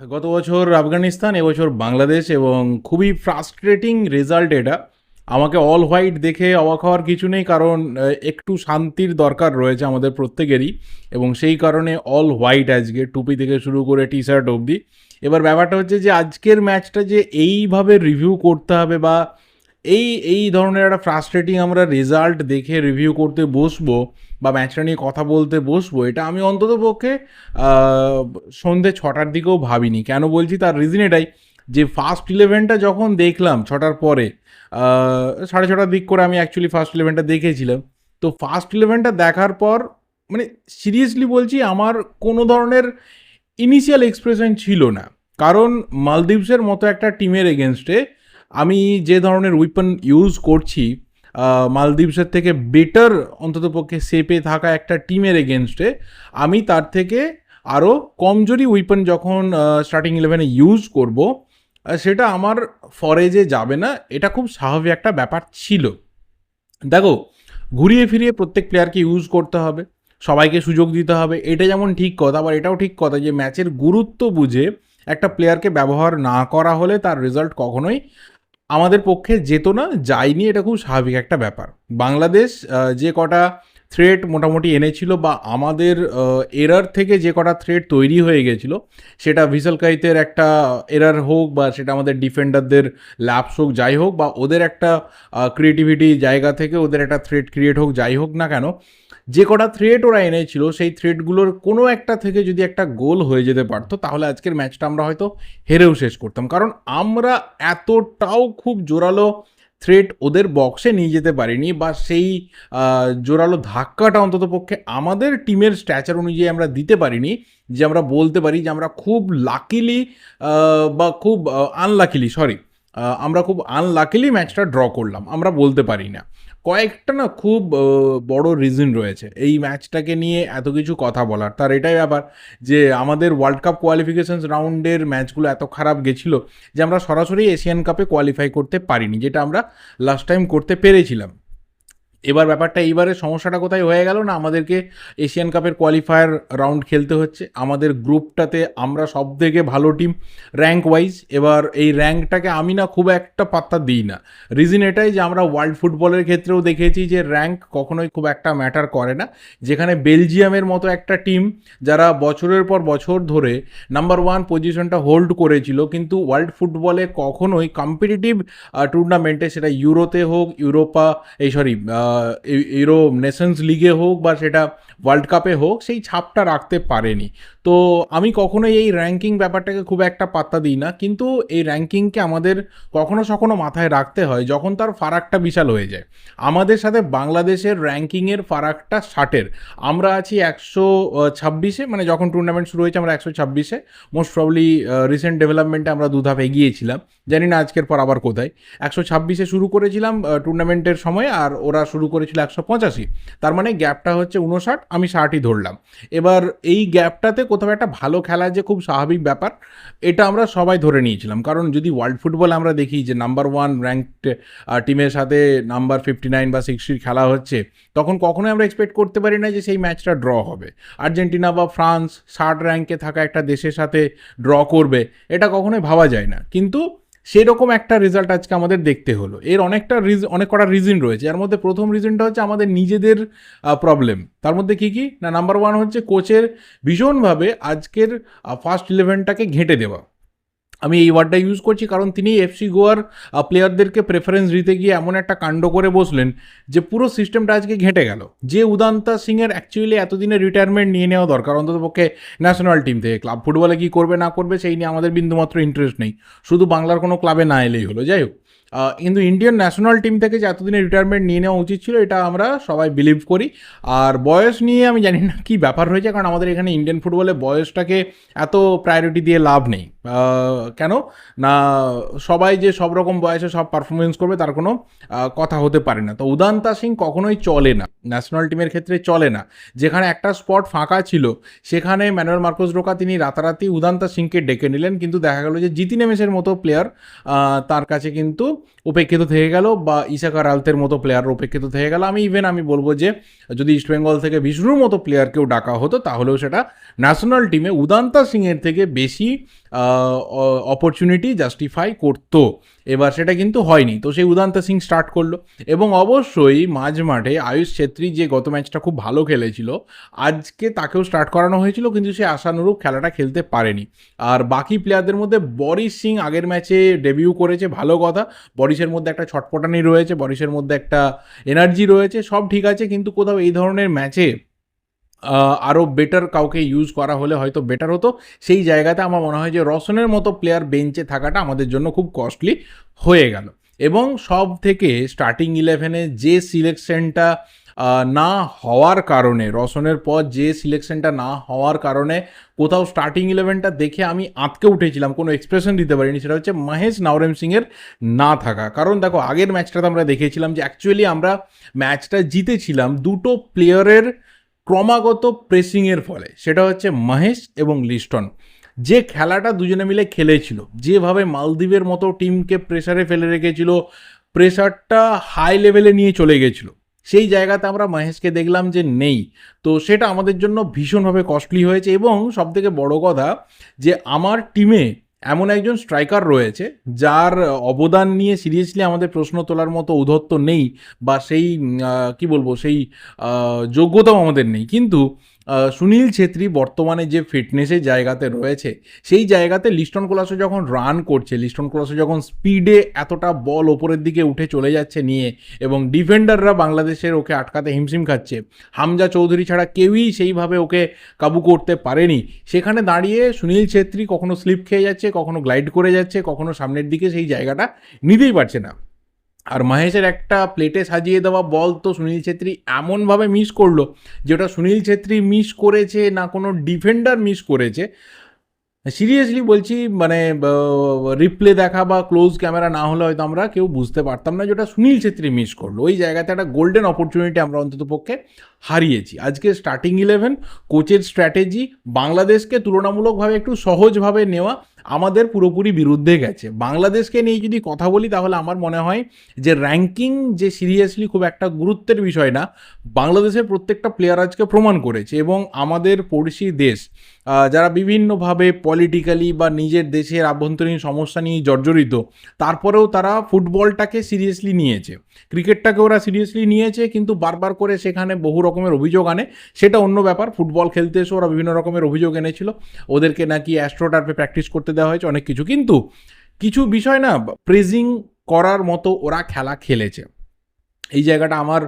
গত বছর আফগানিস্তান, এবছর বাংলাদেশ এবং খুবই ফ্রাস্ট্রেটিং রেজাল্ট এটা। আমাকে অল হোয়াইট দেখে অবাক হওয়ার কিছু নেই, কারণ একটু শান্তির দরকার রয়েছে আমাদের প্রত্যেকেরই এবং সেই কারণে অল হোয়াইট আজকে টুপি থেকে শুরু করে টি শার্ট অবধি। এবার ব্যাপারটা হচ্ছে যে আজকের ম্যাচটা যে এইভাবে রিভিউ করতে হবে বা এই এই ধরনের একটা ফ্রাস্ট্রেটিং আমরা রেজাল্ট দেখে রিভিউ করতে বসবো বা ম্যাচটা নিয়ে কথা বলতে বসবো, এটা আমি অন্তত পক্ষে সন্ধে ছটার দিকেও ভাবিনি। কেন বলছি? তার রিজন এটাই যে ফার্স্ট ইলেভেনটা যখন দেখলাম ছটার পরে সাড়ে ছটার দিক করে আমি অ্যাকচুয়ালি ফার্স্ট ইলেভেনটা দেখেছিলাম। তো ফার্স্ট ইলেভেনটা দেখার পর মানে সিরিয়াসলি বলছি আমার কোনো ধরনের ইনিশিয়াল এক্সপ্রেশন ছিল না। কারণ মালদ্বীপসের মতো একটা টিমের এগেনস্টে আমি যে ধরনের উইপন ইউজ করছি মালদ্বীপসের থেকে বেটার অন্ততপক্ষে সেপে থাকা একটা টিমের এগেনস্টে আমি তার থেকে আরও কমজোরি উইপন যখন স্টার্টিং ইলেভেনে ইউজ করব সেটা আমার ফরেজে যাবে না। এটা খুব স্বাভাবিক একটা ব্যাপার ছিল। দেখো, ঘুরিয়ে ফিরিয়ে প্রত্যেক প্লেয়ারকে ইউজ করতে হবে, সবাইকে সুযোগ দিতে হবে। এটা যেমন ঠিক কথা, আবার এটাও ঠিক কথা যে ম্যাচের গুরুত্ব বুঝে একটা প্লেয়ারকে ব্যবহার না করা হলে তার রেজাল্ট কখনোই আমাদের পক্ষে যেত না, যায়নি, এটা খুব স্বাভাবিক একটা ব্যাপার। বাংলাদেশ যে কটা থ্রেট মোটামুটি এনেছিল বা আমাদের এরার থেকে যে কটা থ্রেট তৈরি হয়ে গেছিল, সেটা ভিসেল কাইতের একটা এরার হোক বা সেটা আমাদের ডিফেন্ডারদের ল্যাপস হোক, যাই হোক বা ওদের একটা ক্রিয়েটিভিটি জায়গা থেকে ওদের একটা থ্রেট ক্রিয়েট হোক, যাই হোক না কেন যে কটা থ্রেট ওরা এনেছিল, সেই থ্রেটগুলোর কোনো একটা থেকে যদি একটা গোল হয়ে যেতে পারতো, তাহলে আজকের ম্যাচটা আমরা হয়তো হেরেও শেষ করতাম। কারণ আমরা এতটাও খুব জোরালো থ্রেট ওদের বক্সে নিয়ে যেতে পারিনি বা সেই জোরালো ধাক্কাটা অন্তত পক্ষে আমাদের টিমের স্ট্যাচার অনুযায়ী আমরা দিতে পারিনি, যে আমরা বলতে পারি যে আমরা খুব লাকিলি বা খুব আনলাকিলি সরি আমরা খুব আনলাকিলি ম্যাচটা ড্র করলাম। আমরা বলতে পারি না। কয়েকটা না খুব বড় রিজন রয়েছে। এই ম্যাচটাকে নিয়ে এত কিছু কথা বলার। তার এটাই ব্যাপার যে, আমাদের ওয়ার্ল্ড কাপ কোয়ালিফিকেশনস রাউন্ডের ম্যাচগুলো এত খারাপ গেছিল যে, আমরা সরাসরি এশিয়ান কাপে কোয়ালিফাই করতে পারিনি, যেটা আমরা লাস্ট টাইম করতে পেরেছিলাম। এবার ব্যাপারটা, এইবারে সমস্যাটা কোথায় হয়ে গেল না আমাদেরকে এশিয়ান কাপের কোয়ালিফায়ার রাউন্ড খেলতে হচ্ছে। আমাদের গ্রুপটাতে আমরা সব থেকে ভালো টিম র্যাঙ্ক ওয়াইজ এবার এই র্যাঙ্কটাকে আমি না খুব একটা পাত্তা দিই না। রিজন এটাই যে আমরা ওয়ার্ল্ড ফুটবলের ক্ষেত্রেও দেখেছি যে র্যাঙ্ক কখনোই খুব একটা ম্যাটার করে না। যেখানে বেলজিয়ামের মতো একটা টিম যারা বছরের পর বছর ধরে নাম্বার ওয়ান পজিশনটা হোল্ড করেছিল, কিন্তু ওয়ার্ল্ড ফুটবলে কখনোই কম্পিটিটিভ টুর্নামেন্টে সেটা ইউরোতে হোক ইউরোপা এই সরি ইউরো নেশনস লিগে হোক বা সেটা ওয়ার্ল্ড কাপে হোক, সেই ছাপটা রাখতে পারেনি। তো আমি কখনোই এই র্যাঙ্কিং ব্যাপারটাকে খুব একটা পাত্তা দিই না। কিন্তু এই র্যাঙ্কিংকে আমাদের কখনো সখনো মাথায় রাখতে হয় যখন তার ফারাকটা বিশাল হয়ে যায়। আমাদের সাথে বাংলাদেশের র্যাঙ্কিংয়ের ফারাকটা ষাটের। আমরা আছি একশো ছাব্বিশে মানে যখন টুর্নামেন্ট শুরু হয়েছে আমরা একশো ছাব্বিশে। মোস্ট প্রবলি রিসেন্ট ডেভেলপমেন্টে আমরা দুধাপ এগিয়েছিলাম। জানি না আজকের পর আবার কোথায়। একশো ছাব্বিশে শুরু করেছিলাম টুর্নামেন্টের সময় আর ওরা শুরু করেছিল একশো পঁচাশি। তার মানে গ্যাপটা হচ্ছে উনষাট আমি ষাটই ধরলাম। এবার এই গ্যাপটাতে কোথাও একটা ভালো খেলা যে খুব স্বাভাবিক ব্যাপার, এটা আমরা সবাই ধরে নিয়েছিলাম। কারণ যদি ওয়ার্ল্ড ফুটবল আমরা দেখি যে নাম্বার ওয়ান র্যাঙ্কড টিমের সাথে নাম্বার ফিফটি নাইন বা সিক্সটির খেলা হচ্ছে, তখন কখনোই আমরা এক্সপেক্ট করতে পারি না যে সেই ম্যাচটা ড্র হবে। আর্জেন্টিনা বা ফ্রান্স ষাট র্যাঙ্কে থাকা একটা দেশের সাথে ড্র করবে, এটা কখনোই ভাবা যায় না। কিন্তু সেরকম একটা রেজাল্ট আজকে আমাদের দেখতে হলো। এর অনেকটা রিজ অনেক কটা রিজন রয়েছে। এর মধ্যে প্রথম রিজনটা হচ্ছে আমাদের নিজেদের প্রবলেম তার মধ্যে কি কি? না নাম্বার ওয়ান হচ্ছে কোচের ভীষণভাবে আজকের ফার্স্ট ইলেভেনটাকে ঘেঁটে দেওয়া। আমি এই ওয়ার্ডটা ইউজ করছি কারণ তিনি এফসি গোয়ার প্লেয়ারদেরকে প্রেফারেন্স দিতে গিয়ে এমন একটা কাণ্ড করে বসলেন যে পুরো সিস্টেমটা আজকে ঘেঁটে গেল। যে উদান্তা সিংয়ের অ্যাকচুয়ালি এতদিনে রিটায়ারমেন্ট নিয়ে নেওয়া দরকার অন্তত পক্ষে ন্যাশনাল টিম থেকে। ক্লাব ফুটবলে কী করবে, না করবে, সেই নিয়ে আমাদের বিন্দুমাত্র ইন্টারেস্ট নেই। শুধু বাংলার কোনো ক্লাবে না এলেই হলো। যাই হোক কিন্তু ইন্ডিয়ান ন্যাশনাল টিম থেকে যে এতদিনে রিটায়ারমেন্ট নিয়ে নেওয়া উচিত ছিল, এটা আমরা সবাই বিলিভ করি। আর বয়স নিয়ে আমি জানি না কী ব্যাপার হয়েছে, কারণ আমাদের এখানে ইন্ডিয়ান ফুটবলে বয়সটাকে এত প্রায়োরিটি দিয়ে লাভ নেই। কেন? না, সবাই যে সব রকম বয়সে সব পারফরমেন্স করবে তার কোনো কথা হতে পারে না। তো উদান্তা সিং কখনোই চলে না। ন্যাশনাল টিমের ক্ষেত্রে চলে না। যেখানে একটা স্পট ফাঁকা ছিল, সেখানে ম্যানুয়াল মার্কোস রোকা তিনি রাতারাতি উদান্তা সিংকে ডেকে নিলেন। কিন্তু দেখা গেল যে জিতি নেমেসের মতো প্লেয়ার তার কাছে কিন্তু উপেক্ষিত থেকে গেল বা ইশাকা রালতের মতো প্লেয়ার উপেক্ষিত থেকে গেল। আমি ইভেন আমি বলব যে, যদি ইস্টবেঙ্গল থেকে বিষ্ণুর মতো প্লেয়ারকেও ডাকা হতো, তাহলেও সেটা ন্যাশনাল টিমে উদান্তা সিংয়ের থেকে বেশি অপরচুনিটি জাস্টিফাই করতো। এবার সেটা কিন্তু হয়নি। তো সেই উদান্ত সিং স্টার্ট করল। এবং অবশ্যই মাঝ মাঠে আয়ুষ ছেত্রী যে গত ম্যাচটা খুব ভালো খেলেছিল, আজকে তাকেও স্টার্ট করানো হয়েছিল, কিন্তু সে আশানুরূপ খেলাটা খেলতে পারেনি। আর বাকি প্লেয়ারদের মধ্যে বরিশ সিং আগের ম্যাচে ডেবিউ করেছে, ভালো কথা। বরিশের মধ্যে একটা ছটপটানি রয়েছে, বরিশের মধ্যে একটা এনার্জি রয়েছে, সব ঠিক আছে, কিন্তু কোথাও এই ধরনের ম্যাচে আরও বেটার কাউকে ইউজ করা হলে হয়তো বেটার হতো। সেই জায়গাতে আমার মনে হয় যে রসনের মতো প্লেয়ার বেঞ্চে থাকাটা আমাদের জন্য খুব কস্টলি হয়ে গেল। এবং সব থেকে স্টার্টিং ইলেভেনে যে সিলেকশনটা না হওয়ার কারণে, রসনের পর যে সিলেকশনটা না হওয়ার কারণে কোথাও স্টার্টিং ইলেভেনটা দেখে আমি আঁতকে উঠেছিলাম, কোনো এক্সপ্রেশন দিতে পারিনি, সেটা হচ্ছে মহেশ নাওরেম সিংয়ের না থাকা। কারণ দেখো, আগের ম্যাচটাতে আমরা দেখেছিলাম যে অ্যাকচুয়ালি আমরা ম্যাচটা জিতেছিলাম, দুটো প্লেয়ারের ক্রমাগত প্রেসিংয়ের ফলে। সেটা হচ্ছে মহেশ এবং লিস্টন যে খেলাটা দুজনে মিলে খেলেছিল, যেভাবে মালদ্বীপের মতো টিমকে প্রেসারে ফেলে রেখেছিল প্রেসারটা হাই লেভেলে নিয়ে চলে গেছিল। সেই জায়গাতে আমরা মহেশকে দেখলাম যে নেই। তো সেটা আমাদের জন্য ভীষণভাবে কস্টলি হয়েছে এবং সবথেকে বড় কথা যে, আমার টিমে এমন একজন স্ট্রাইকার রয়েছে, যার অবদান নিয়ে সিরিয়াসলি আমাদের প্রশ্ন তোলার মতো উদ্ধত্ত নেই বা সেই কি বলব, সেই যোগ্যতাও আমাদের নেই। কিন্তু সুনীল ছেত্রী বর্তমানে যে ফিটনেসের জায়গাতে রয়েছে, সেই জায়গাতে লিস্টন কোলাসো যখন রান করছে, লিস্টন কোলাসো যখন স্পিডে এতটা বল ওপরের দিকে উঠে চলে যাচ্ছে নিয়ে এবং ডিফেন্ডাররা বাংলাদেশের ওকে আটকাতে হিমশিম খাচ্ছে, হামজা চৌধুরী ছাড়া কেউই সেইভাবে ওকে কাবু করতে পারেনি। সেখানে দাঁড়িয়ে সুনীল ছেত্রী কখনো স্লিপ খেয়ে যাচ্ছে, কখনো গ্লাইড করে যাচ্ছে, কখনো সামনের দিকে সেই জায়গাটা নিতেই পারছে না। আর মহেশের একটা প্লেটে সাজিয়ে দেওয়া বল তো সুনীল ছেত্রী এমনভাবে মিস করল যেটা সুনীল ছেত্রী মিস করেছে না কোনো ডিফেন্ডার মিস করেছে। সিরিয়াসলি বলছি মানে রিপ্লে দেখা বা ক্লোজ ক্যামেরা না হলে হয়তো আমরা কেউ বুঝতে পারতাম না যেটা সুনীল ছেত্রী মিস করল। ওই জায়গাতে একটা গোল্ডেন অপরচুনিটি আমরা অন্তত পক্ষে হারিয়েছি। আজকে স্টার্টিং ইলেভেন কোচের স্ট্র্যাটেজি বাংলাদেশকে তুলনামূলকভাবে একটু সহজভাবে নেওয়া আমাদের পুরোপুরি বিরুদ্ধে গেছে। বাংলাদেশকে নিয়ে যদি কথা বলি, তাহলে আমার মনে হয় যে র্যাঙ্কিং যে সিরিয়াসলি খুব একটা গুরুত্বের বিষয় না, বাংলাদেশের প্রত্যেকটা প্লেয়ার আজকে প্রমাণ করেছে এবং আমাদের পড়শি দেশ যারা বিভিন্নভাবে পলিটিক্যালি বা নিজের দেশের আভ্যন্তরীণ সমস্যা নিয়ে জর্জরিত, তারপরেও তারা ফুটবলটাকে সিরিয়াসলি নিয়েছে। ক্রিকেটটাকে ওরা সিরিয়াসলি নিয়েছে, কিন্তু বারবার করে সেখানে বহু রকমের অভিযোগ আনে। সেটা অন্য ব্যাপার, ফুটবল খেলতে এসে ওরা বিভিন্ন রকমের অভিযোগ এনেছিল। ওদেরকে নাকি অ্যাস্ট্রোটার্পে প্র্যাকটিস করতে দেওয়া হয়েছে অনেক কিছু। কিন্তু কিছু বিষয় না প্রেজিং করার মতো ওরা খেলা খেলেছে। এই জায়গাটা আমার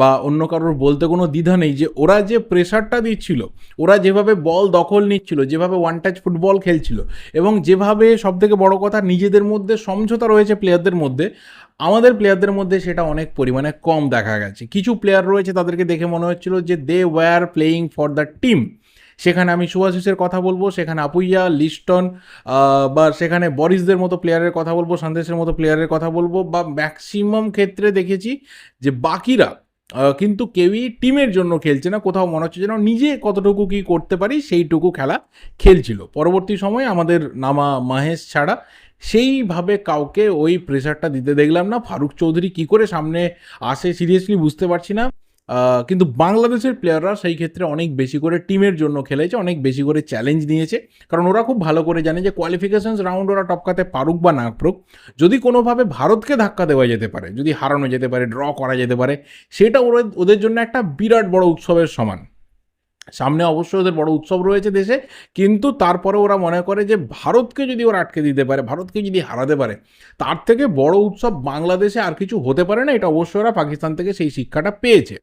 বা অন্য কারোর বলতে কোনো দ্বিধা নেই যে ওরা যে প্রেশারটা দিচ্ছিল, ওরা যেভাবে বল দখল নিচ্ছিল, যেভাবে ওয়ান টাচ ফুটবল খেলছিল, এবং যেভাবে সবথেকে বড় কথা নিজেদের মধ্যে সমঝোতা রয়েছে প্লেয়ারদের মধ্যে, আমাদের প্লেয়ারদের মধ্যে সেটা অনেক পরিমাণে কম দেখা গেছে। কিছু প্লেয়ার রয়েছে তাদেরকে দেখে মনে হচ্ছিল যে they were playing for the team সেখানে আমি সুভাশিসের কথা বলব, সেখানে আপুইয়া, লিস্টন বা সেখানে বরিসদের মতো প্লেয়ারের কথা বলব, সন্দেশের মতো প্লেয়ারের কথা বলব, বা ম্যাক্সিমাম ক্ষেত্রে দেখেছি যে বাকিরা কিন্তু কেউই টিমের জন্য খেলছে না। কোথাও মনে হচ্ছে যেন নিজে কতটুকু কি করতে পারি, সেইটুকু খেলা খেলছিল। পরবর্তী সময়ে আমাদের নামা মাহেশ ছাড়া সেইভাবে কাউকে ওই প্রেশারটা দিতে দেখলাম না। ফারুক চৌধুরী কি করে সামনে আসে সিরিয়াসলি বুঝতে পারছি না। কিন্তু বাংলাদেশের প্লেয়াররা সেই ক্ষেত্রে অনেক বেশি করে টিমের জন্য খেলেছে, অনেক বেশি করে চ্যালেঞ্জ নিয়েছে। কারণ ওরা খুব ভালো করে জানে যে কোয়ালিফিকেশনস রাউন্ড ওরা টপকাতে পারুক বা না পারুক। যদি কোনোভাবে ভারতকে ধাক্কা দেওয়া যেতে পারে, যদি হারানো যেতে পারে ড্র করা যেতে পারে, সেটা ওরা ওদের জন্য একটা বিরাট বড় উৎসবের সমান। সামনে অবশ্যই ওদের বড় উৎসব রয়েছে দেশে, কিন্তু তারপরে ওরা মনে করে যে ভারতকে যদি ওরা আটকে দিতে পারে, ভারতকে যদি হারাতে পারে, তার থেকে বড় উৎসব বাংলাদেশে আর কিছু হতে পারে না, এটা অবশ্যই ওরা পাকিস্তান থেকে সেই শিক্ষাটা পেয়েছে।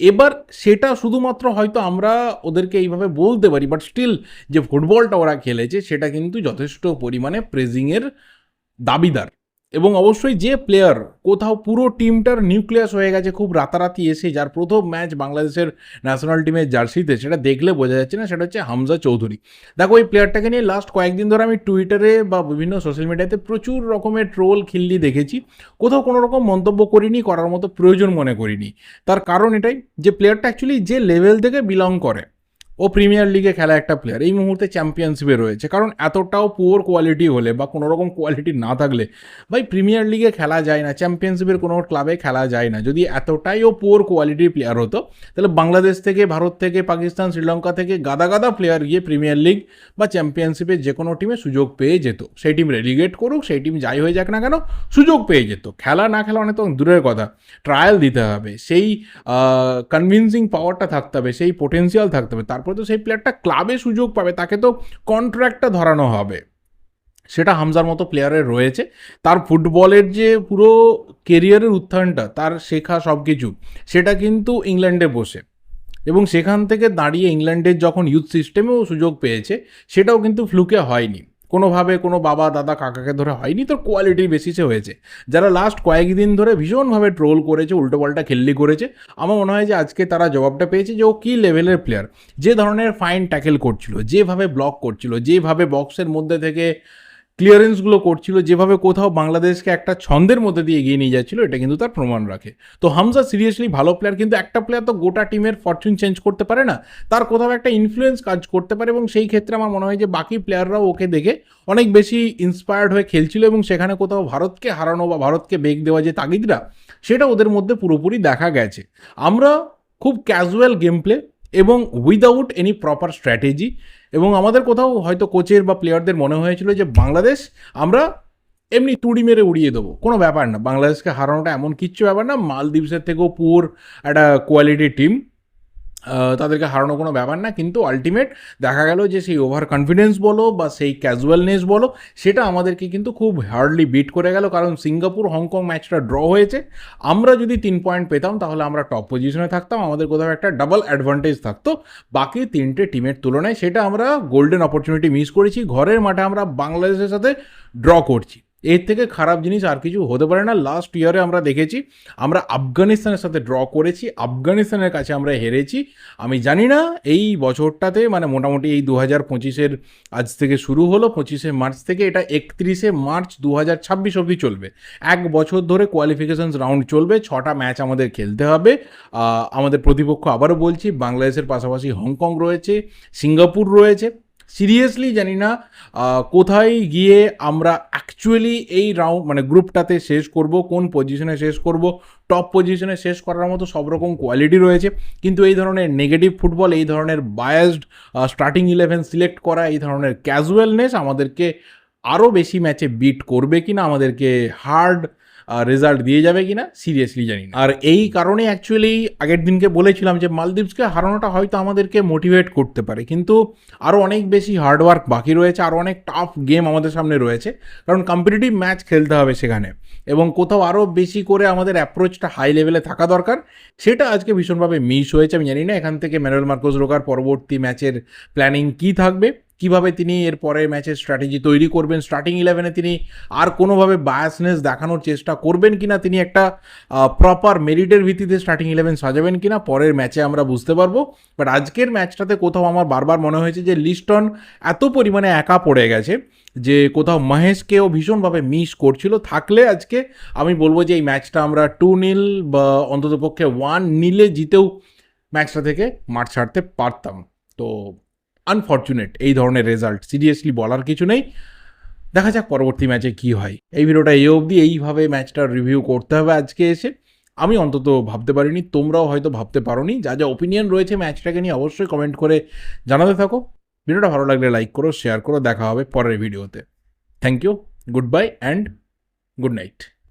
এবার সেটা শুধুমাত্র হয়তো আমরা ওদেরকে এইভাবে বলতে পারি বাট স্টিল যে ফুটবলটা ওরা খেলেছে, সেটা কিন্তু যথেষ্ট পরিমাণে প্রেজিংয়ের দাবিদার। এবং অবশ্যই যে প্লেয়ার কোথাও পুরো টিমটার নিউক্লিয়াস হয়ে গেছে খুব রাতারাতি এসে যার প্রথম ম্যাচ বাংলাদেশের ন্যাশনাল টিমের জার্সিতে সেটা দেখলে বোঝা যাচ্ছে না, সেটা হচ্ছে হামজা চৌধুরী। দেখো ওই প্লেয়ারটাকে নিয়ে লাস্ট কয়েকদিন ধরে আমি টুইটারে বা বিভিন্ন সোশ্যাল মিডিয়াতে প্রচুর রকমের ট্রোল খিল্লি দেখেছি। কোথাও কোনো রকম মন্তব্য করিনি, করার মতো প্রয়োজন মনে করিনি। তার কারণ এটাই যে প্লেয়ারটা অ্যাকচুয়ালি যে লেভেল থেকে বিলং করে ও প্রিমিয়ার লিগে খেলা একটা প্লেয়ার এই মুহূর্তে চ্যাম্পিয়নশিপে রয়েছে। কারণ এতটাও পুয়ার কোয়ালিটি হলে বা কোনো রকম কোয়ালিটি না থাকলে, ভাই প্রিমিয়ার লিগে খেলা যায় না চ্যাম্পিয়নশিপের কোনো ক্লাবে খেলা যায় না। যদি এতটাই ও পুয়ার কোয়ালিটির প্লেয়ার হতো, তাহলে বাংলাদেশ থেকে ভারত থেকে পাকিস্তান শ্রীলঙ্কা থেকে গাদা গাদা প্লেয়ার গিয়ে প্রিমিয়ার লিগ বা চ্যাম্পিয়নশিপের যে কোনো টিমে সুযোগ পেয়ে যেত। সেই টিম রেলিগেট করুক, সেই টিম যাই হয়ে যাক না কেন, সুযোগ পেয়ে যেত। খেলা না খেলা অনেক তো দূরের কথা। ট্রায়াল দিতে হবে। সেই কনভিনসিং পাওয়ারটা থাকতে হবে, সেই পোটেন্সিয়াল থাকতে হবে। তারপরে তো সেই প্লেয়ারটা ক্লাবে সুযোগ পাবে, তাকে তো কন্ট্রাক্টটা ধরানো হবে। সেটা হামজার মতো প্লেয়ারের রয়েছে। তার ফুটবলের যে পুরো কেরিয়ারের উত্থানটা, তার শেখা সব কিছু সেটা কিন্তু ইংল্যান্ডে বসে। এবং সেখান থেকে দাঁড়িয়ে ইংল্যান্ডের যখন ইউথ সিস্টেমেও সুযোগ পেয়েছে, সেটাও কিন্তু ফ্লুকে হয়নি। কোনোভাবে কোনো বাবা, দাদা কাকাকে ধরে হয়নি, তোর কোয়ালিটির বেসিসে হয়েছে। যারা লাস্ট কয়েকদিন ধরে ভীষণভাবে ট্রোল করেছে, উল্টোপাল্টা খেললি করেছে, আমার মনে হয় যে আজকে তারা জবাবটা পেয়েছে যে ও কী লেভেলের প্লেয়ার যে ধরনের ফাইন ট্যাকেল করছিল, যেভাবে ব্লক করছিল, যেভাবে বক্সের মধ্যে থেকে ক্লিয়ারেন্সগুলো করছিল, যেভাবে কোথাও বাংলাদেশকে একটা ছন্দের মধ্যে দিয়ে এগিয়ে নিয়ে যাচ্ছিল, এটা কিন্তু তার প্রমাণ রাখে। তো হামজা সিরিয়াসলি ভালো প্লেয়ার কিন্তু একটা প্লেয়ার তো গোটা টিমের ফরচুন চেঞ্জ করতে পারে না। তার কোথাও একটা ইনফ্লুয়েন্স কাজ করতে পারে এবং সেই ক্ষেত্রে আমার মনে হয় যে বাকি প্লেয়াররাও ওকে দেখে অনেক বেশি ইন্সপায়ার্ড হয়ে খেলছিল এবং সেখানে কোথাও ভারতকে হারানো বা ভারতকে বেগ দেওয়া যে তাগিদরা, সেটা ওদের মধ্যে পুরোপুরি দেখা গেছে। আমরা খুব ক্যাজুয়াল গেম প্লে এবং উইদাউট এনি প্রপার স্ট্র্যাটেজি এবং আমাদের কোথাও হয়তো কোচের বা প্লেয়ারদের মনে হয়েছিল যে বাংলাদেশ আমরা এমনি তুড়ি মেরে উড়িয়ে দেবো। কোনো ব্যাপার না। বাংলাদেশকে হারানোটা এমন কিচ্ছু ব্যাপার না। মালদ্বীপসের থেকেও পুর একটা কোয়ালিটি টিম তাদেরকে হারানো কোনো ব্যাপার না, কিন্তু আলটিমেট দেখা গেল যে সেই ওভার কনফিডেন্স বলো বা সেই ক্যাজুয়ালনেস বলো, সেটা আমাদেরকে কিন্তু খুব হার্ডলি বিট করে গেল। কারণ সিঙ্গাপুর, হংকং ম্যাচটা ড্র হয়েছে। আমরা যদি তিন পয়েন্ট পেতাম, তাহলে আমরা টপ পজিশনে থাকতাম। আমাদের কোথাও একটা ডাবল অ্যাডভান্টেজ থাকতো। বাকি তিনটে টিমের তুলনায় সেটা আমরা গোল্ডেন অপরচুনিটি মিস করেছি। ঘরের মাঠে আমরা বাংলাদেশের সাথে ড্র করছি। এর থেকে খারাপ জিনিস আর কিছু হতে পারে না। লাস্ট ইয়ারে আমরা দেখেছি, আমরা আফগানিস্তানের সাথে ড্র করেছি, আফগানিস্তানের কাছে আমরা হেরেছি। আমি জানি না এই বছরটাতে মানে মোটামুটি এই দু হাজার পঁচিশের আজ থেকে শুরু হলো, পঁচিশে মার্চ থেকে এটা একত্রিশে মার্চ দু হাজার ছাব্বিশ অবধি চলবে। এক বছর ধরে কোয়ালিফিকেশনস রাউন্ড চলবে, ছটা ম্যাচ আমাদের খেলতে হবে। আমাদের প্রতিপক্ষ আবারও বলছি, বাংলাদেশের পাশাপাশি হংকং রয়েছে, সিঙ্গাপুর রয়েছে। সিরিয়াসলি জানি না কোথায় গিয়ে আমরা অ্যাকচুয়ালি এই রাউন্ড মানে গ্রুপটাতে শেষ করব, কোন পজিশনে শেষ করব টপ পজিশনে শেষ করার মতো সব রকম কোয়ালিটি রয়েছে। কিন্তু এই ধরনের নেগেটিভ ফুটবল এই ধরনের বায়াসড স্টার্টিং ইলেভেন সিলেক্ট করা, এই ধরনের ক্যাজুয়ালনেস আমাদেরকে আরও বেশি ম্যাচে বিট করবে কি না আমাদেরকে হার্ড রেজাল্ট দিয়ে যাবে কি না সিরিয়াসলি জানি না। আর এই কারণে অ্যাকচুয়ালি আগের দিনকে বলেছিলাম যে মালদ্বীপসকে হারানোটা হয়তো আমাদেরকে মোটিভেট করতে পারে। কিন্তু আরও অনেক বেশি হার্ডওয়ার্ক বাকি রয়েছে আরও অনেক টাফ গেম আমাদের সামনে রয়েছে। কারণ কম্পিটিটিভ ম্যাচ খেলতে হবে সেখানে। এবং কোথাও আরও বেশি করে আমাদের অ্যাপ্রোচটা হাই লেভেলে থাকা দরকার। সেটা আজকে ভীষণভাবে মিস হয়েছে, আমি জানি না এখান থেকে ম্যানুয়েল মার্কোস রোকার পরবর্তী ম্যাচের প্ল্যানিং কী থাকবে। কীভাবে তিনি এর পরে ম্যাচের স্ট্র্যাটেজি তৈরি করবেন? স্টার্টিং ইলেভেনে তিনি আর কোনোভাবে বায়াসনেস দেখানোর চেষ্টা করবেন কিনা? তিনি একটা প্রপার মেরিটের ভিত্তিতে স্টার্টিং ইলেভেন সাজাবেন কিনা? পরের ম্যাচে আমরা বুঝতে পারব। বাট আজকের ম্যাচটাতে কোথাও আমার বারবার মনে হয়েছে যে লিস্টন এত পরিমাণে একা পড়ে গেছে যে কোথাও মহেশকেও ভীষণভাবে মিস করছিল। থাকলে আজকে আমি বলব যে এই ম্যাচটা আমরা টু নীল বা অন্ততপক্ষে ওয়ান নীলে জিতেও ম্যাচটা থেকে মাঠ ছাড়তে পারতাম। তো আনফর্চুনেট এই ধরনের রেজাল্ট সিরিয়াসলি বলার কিছু নেই। দেখা যাক পরবর্তী ম্যাচে কি হয়। এই ভিডিওটা এই অবধি। এইভাবে ম্যাচটার রিভিউ করতে হবে আজকে এসে। আমি অন্তত ভাবতে পারিনি, তোমরাও হয়তো ভাবতে পারোনি। যা যা ওপিনিয়ন রয়েছে ম্যাচটাকে নিয়ে অবশ্যই কমেন্ট করে জানাতে থাকো। ভিডিওটা ভালো লাগলে লাইক করো শেয়ার করো। দেখা হবে পরের ভিডিওতে thank you good bye and good night